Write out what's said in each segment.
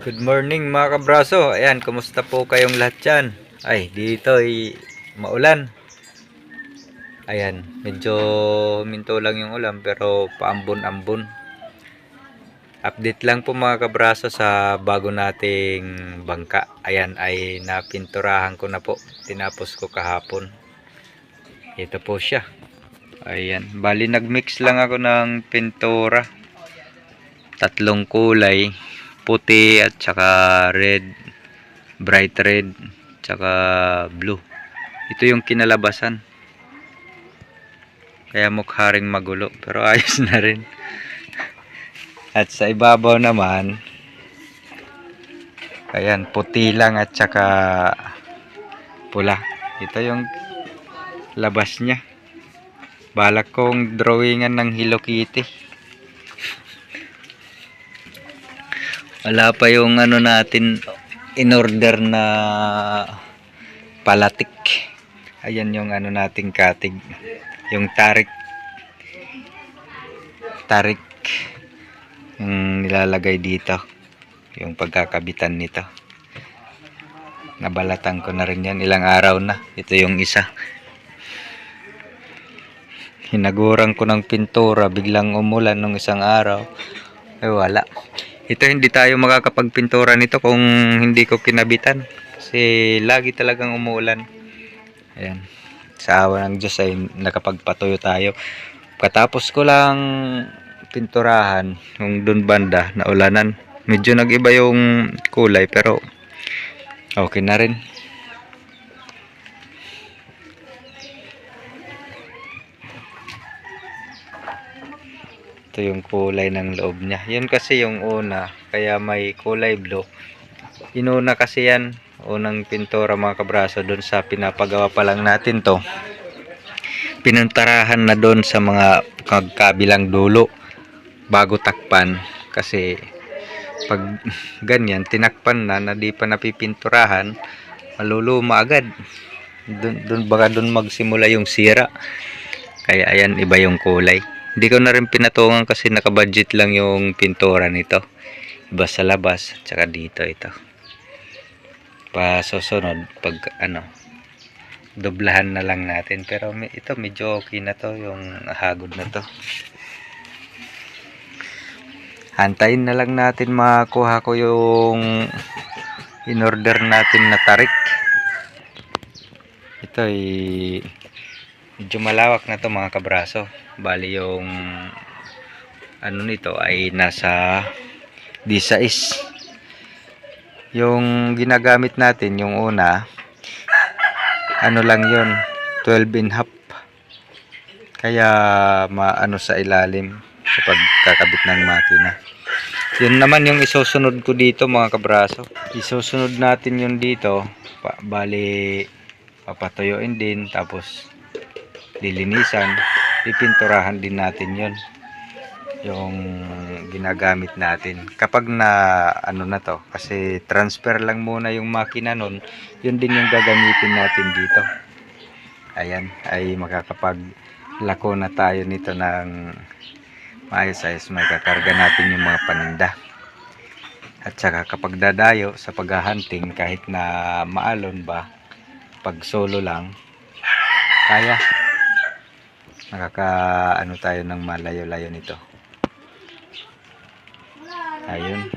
Good morning mga kabraso. Ayan, kumusta po kayong lahat dyan? Ay, dito ay maulan. Ayan, medyo minto lang yung ulan pero paambon-ambon. Update lang po mga kabraso sa bago nating bangka. Ayan, ay napinturahan ko na po. Tinapos ko kahapon. Ito po siya. Ayan, bali nagmix lang ako ng pintura. Tatlong kulay puti at saka red, bright red, tsaka blue. Ito yung kinalabasan. Kaya mukha ring magulo, pero ayos na rin. At sa ibabaw naman, ayan, puti lang at saka pula. Ito yung labas niya. Balak kong drawingan ng Hello Kitty. Wala pa yung ano natin in order na palatik. Ayan yung ano nating katig. Yung tarik. Tarik. Yung nilalagay dito. Yung pagkakabitan nito. Nabalatan ko na rin yan. Ilang araw na. Ito yung isa. Hinaguran ko ng pintura. Biglang umulan nung isang araw. Ay wala. Ito hindi tayo makakapagpintura nito kung hindi ko kinabitan. Kasi lagi talagang umuulan. Ayan. Sa awa ng Diyos ay nakapagpatuyo tayo. Katapos ko lang pinturahan yung dun banda na ulanan. Medyo nag-iba yung kulay pero okay na rin. Ito yung kulay ng loob niya. Yun kasi yung una. Kaya may kulay blue. Inuna kasi yan. Unang pintura mga kabraso doon sa pinapagawa pa lang natin to. Pinantarahan na doon sa mga kabilang dulo bago takpan. Kasi pag ganyan, tinakpan na na di pa napipinturahan, maluluma agad. Doon, doon baka doon magsimula yung sira. Kaya ayan, iba yung kulay. Hindi ko na rin pinatungan kasi nakabudget lang yung pintura nito. Iba sa labas, tsaka dito ito. Pa susunod, pag ano, doblahan na lang natin. Pero ito medyo okay na to, yung hagod na to. Hantayin na lang natin makuha ko yung in-order natin na tarik. Ito ay medyo malawak na to mga kabraso. Bali yung ano nito ay nasa D6. Yung ginagamit natin yung una ano lang yun 12 and half. Kaya maano sa ilalim sa pagkakabit ng makina. Yun naman yung isusunod ko dito mga kabraso. Isusunod natin yun dito. Bali papatuyuin din tapos lilinisan pipinturahan din natin yon yung ginagamit natin. Kapag na ano na to kasi transfer lang muna yung makina nun yun din yung gagamitin natin dito. Ayan ay makakapag lako na tayo nito ng maayos ayos may kakarga natin yung mga paninda. At saka kapag dadayo sa paghahunting kahit na maalon ba pag solo lang kaya nakaka ano tayo ng malayo-layo nito. Ayun.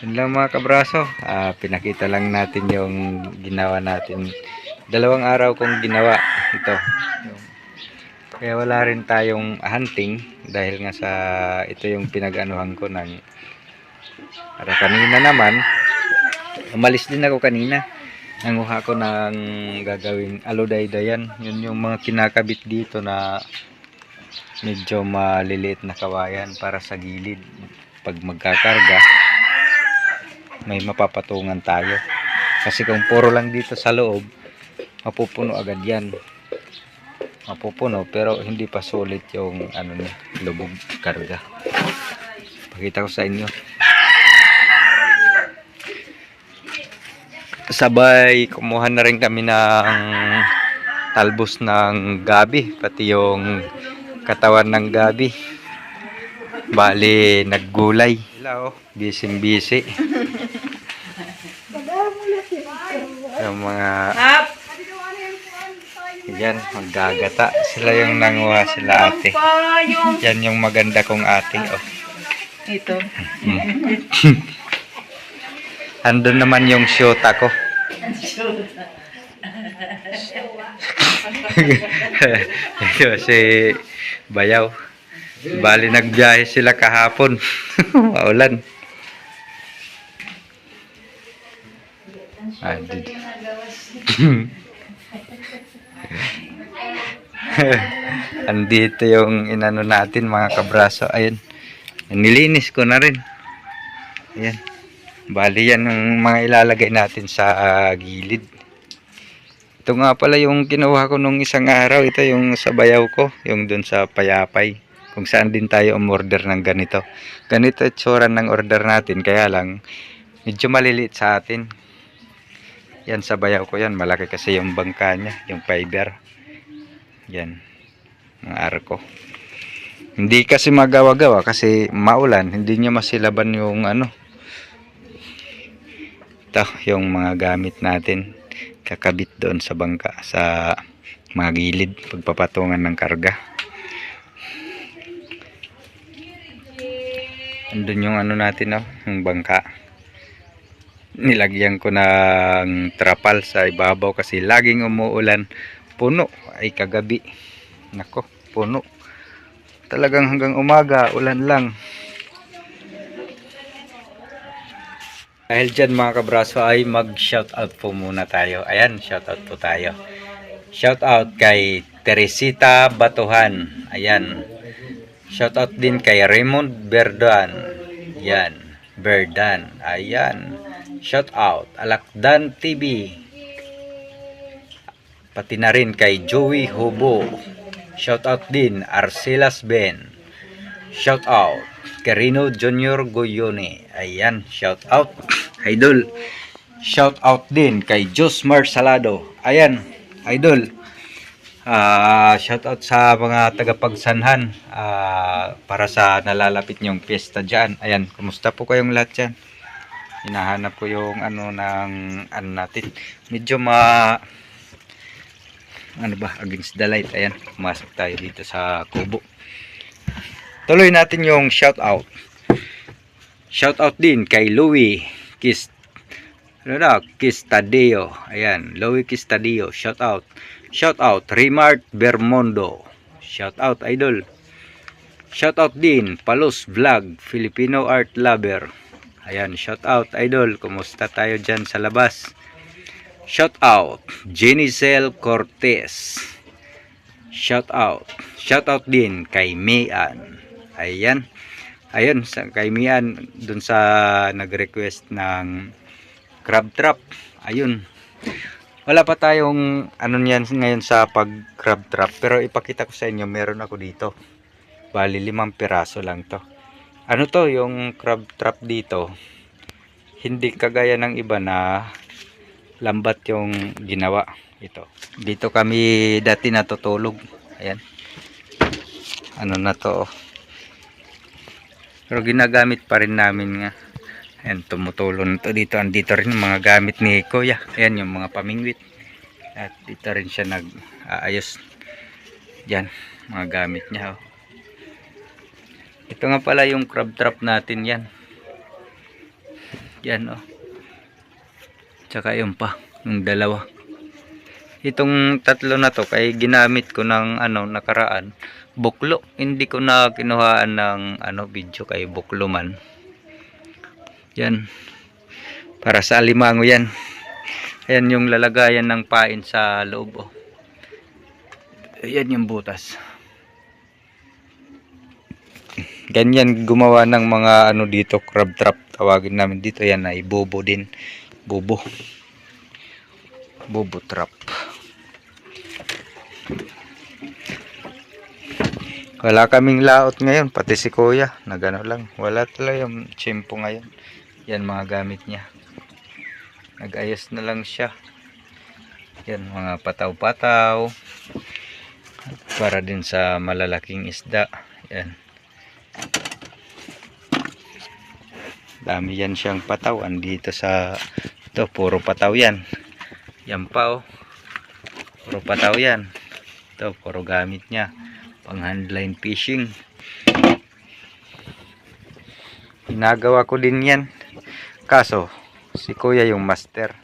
Yun lang mga kabraso. Ah, pinakita lang natin yung ginawa natin. Dalawang araw kong ginawa ito. Kaya wala rin tayong hunting dahil nga sa ito yung pinag-anuhan ko ng para kanina naman umalis din ako kanina nanguha ko ng gagawing alodaydayan yun yung mga kinakabit dito na medyo maliliit na kawayan para sa gilid. Pag magkakarga may mapapatungan tayo. Kasi kung puro lang dito sa loob mapupuno agad yan. Mapupuno pero hindi pa sulit yung ano niya lubog karga. Pakita ko sa inyo sabay kumuha na rin kami ng talbos ng gabi pati yung katawan ng gabi. Bali naggulay. Hello. Busy busy yung mga yan maggagata. Sila yung nanguha sila ate. Yan yung maganda kong ate oh. ito. Hmm. Andun naman yung shota ko. Si Bayaw. Bali nagbiyahe sila kahapon. Maulan. Ah, di- Andito yung inano natin mga kabraso. Ayun. Nilinis ko na rin. Ayan. Bali yan yung mga ilalagay natin sa ah, gilid. Ito nga pala yung kinuha ko nung isang araw. Ito yung sa bayaw ko. Yung dun sa payapay. Kung saan din tayo umorder ng ganito. Ganito itsura ng order natin. Kaya lang, medyo maliliit sa atin. Yan sa bayaw ko yan. Malaki kasi yung bangka niya. Yung fiber. Yan. Ang arko. Hindi kasi magawa-gawa kasi maulan. Hindi niya masilaban yung ano. Ito, yung mga gamit natin. Kakabit doon sa bangka. Sa mga gilid. Pagpapatungan ng karga. Andun yung ano natin, oh, yung bangka. Nilagyan ko ng trapal sa ibabaw kasi laging umuulan. Puno ay kagabi. Nako, puno. Talagang hanggang umaga, ulan lang. Dahil dyan mga kabraso ay mag-shoutout po muna tayo. Ayan, shoutout po tayo. Shoutout kay Teresita Batuhan. Ayan. Shoutout din kay Raymond Berdan. Yan. Berdan. Ayan. Shoutout. Alakdan TV. Pati na rin kay Joey Hobo. Shoutout din Arcelas Ben. Shoutout Carino Junior Goyone. Ayan, shoutout. Idol. Shoutout din kay Josmar Salado. Ayan, idol. Ah, shoutout sa mga tagapagsanhan ah, para sa nalalapit niyong piyesta diyan. Ayan, kumusta po kayong lahat diyan? Hinahanap ko yung ano ng ano natin. Medyo ma ano ba, against the light. Ayan, pumasok tayo dito sa kubo. Tuloy natin yung shout out. Shout out din kay Louie Kis ano na, Kistadeo. Ayan, Louie Kistadeo. Shout out. Shout out Remart Bermondo. Shout out idol. Shout out din Palos Vlog, Filipino Art Lover. Ayan, shout out idol. Kumusta tayo diyan sa labas? Shout out Jenicel Cortez. Shout out. Shout out din kay Mian. Ayan. Ayun, sa kay Mian dun sa nag-request ng crab trap. Ayun. Wala pa tayong ano niyan ngayon sa pag crab trap pero ipakita ko sa inyo meron ako dito. Bali limang piraso lang to. Ano to yung crab trap dito? Hindi kagaya ng iba na lambat yung ginawa ito dito kami dati natutulog ayan ano na to. Pero ginagamit pa rin namin nga. Ayan tumutulong to. Dito andito rin mga gamit ni kuya. Ayan yung mga pamingwit. At dito rin siya nag aayos yan mga gamit niya oh. ito nga pala yung crab trap natin yan. Yan oh. Tsaka yun pa, yung dalawa. Itong tatlo na to, kay ginamit ko ng ano, nakaraan, buklo. Hindi ko na kinuhaan ng ano, video kay buklo man. Yan. Para sa alimango yan. Ayan yung lalagayan ng pain sa loob. Oh. Ayan yung butas. Ganyan gumawa ng mga ano dito, crab trap tawagin namin dito. Yan ay bobo din bobo bobo trap wala kaming laot ngayon pati si kuya. Nagano lang wala talaga yung tsimpo ngayon. Yan mga gamit niya. Nagayos na lang siya. Yan mga pataw-pataw. Para din sa malalaking isda. Yan. Dami yan siyang pataw. Andito sa ito puro pataw yan. Yan pa oh. Puro pataw yan. Ito, puro gamit niya. Pang handline fishing. Ginagawa ko din yan. Kaso, si kuya yung master.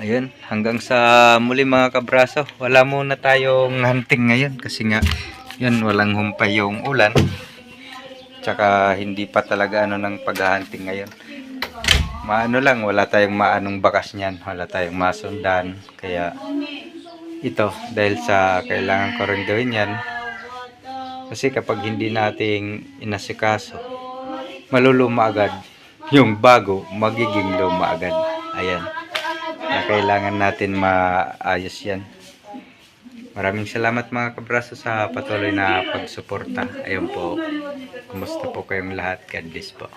Ayun, hanggang sa muli mga kabraso. Wala muna tayong hunting ngayon kasi nga, yun, walang humpay yung ulan. Tsaka hindi pa talaga ano ng paghahunting ngayon. Maano lang, wala tayong maanong bakas niyan. Wala tayong masundan. Kaya, ito, dahil sa kailangan ko rin gawin yan. Kasi kapag hindi nating inasikaso, maluluma agad. Yung bago, magiging luma agad. Ayan. Na kailangan natin maayos yan. Maraming salamat mga kabraso sa patuloy na pagsuporta. Ayun po. Kumusta po kayong lahat? God bless po.